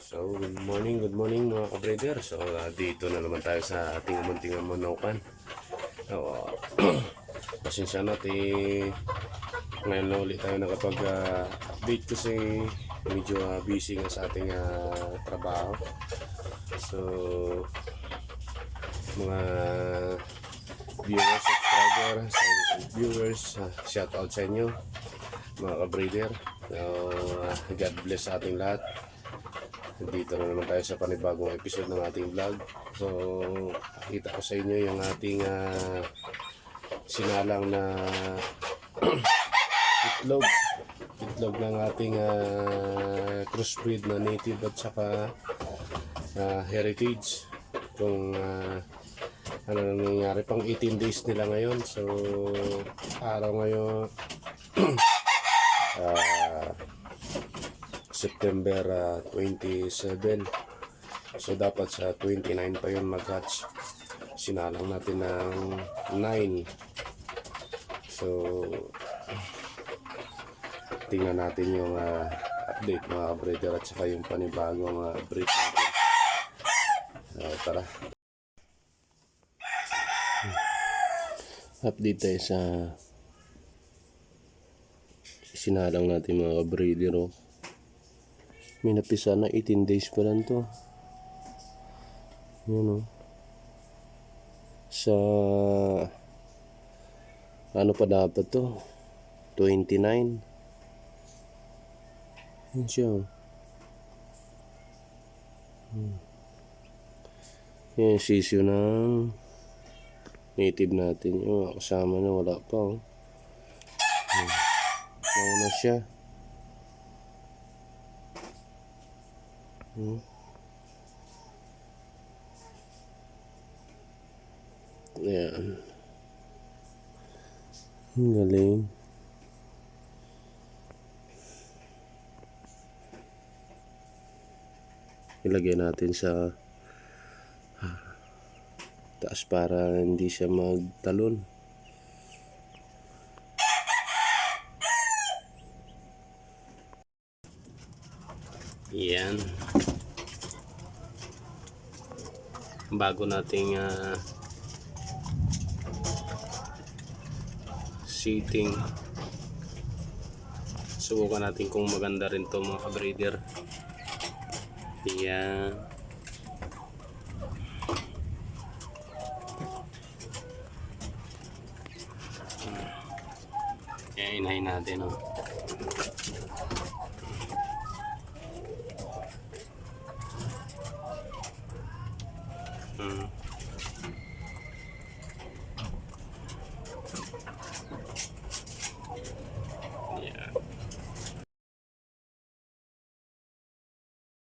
So, good morning, good morning mga ka-breeder. So, ah, dito na naman tayo sa ating umuntingan manukan. So, pasensya natin. Ngayon na ulit tayo nakapag-update kasi medyo ah, busy nga sa ating ah, trabaho. So, mga viewers, subscriber, viewers, ah, shout out sa inyo mga ka-breeder. So, ah, God bless sa ating lahat. Dito na naman tayo sa panibagong episode ng ating vlog. So, pakita ko sa inyo yung ating ah, sinalang na itlog. Itlog ng ating ah, crossbreed na native at saka ah, heritage. Kung ah, ano na nangyayari, pang 18 days nila ngayon. So, araw ngayon, September ah, 27. So dapat sa 29 pa yun mag-hatch. Sinalang natin ng 9. So tingnan natin yung ah, update mga breeder at saka yung panibagong uh, breed natin. So, tara. Update tayo sa sinalang natin mga breeder oh. May napisa na 18 days pa lang to. Yun o. Sa... Ano pa dapat to? 29. Yun siya o. Hmm. Yan sisyo ng native natin. Yung kasama na wala pa o. Hmm. Mauna siya. Hmm. Ayan. Ang galing. Ilagay natin sa taas para hindi siya magtalon. Yan. Bago nating ah, seating. Subukan natin kung maganda rin to mga ka-breeder. Yan. Yan, inahin natin. Oh. Uhum.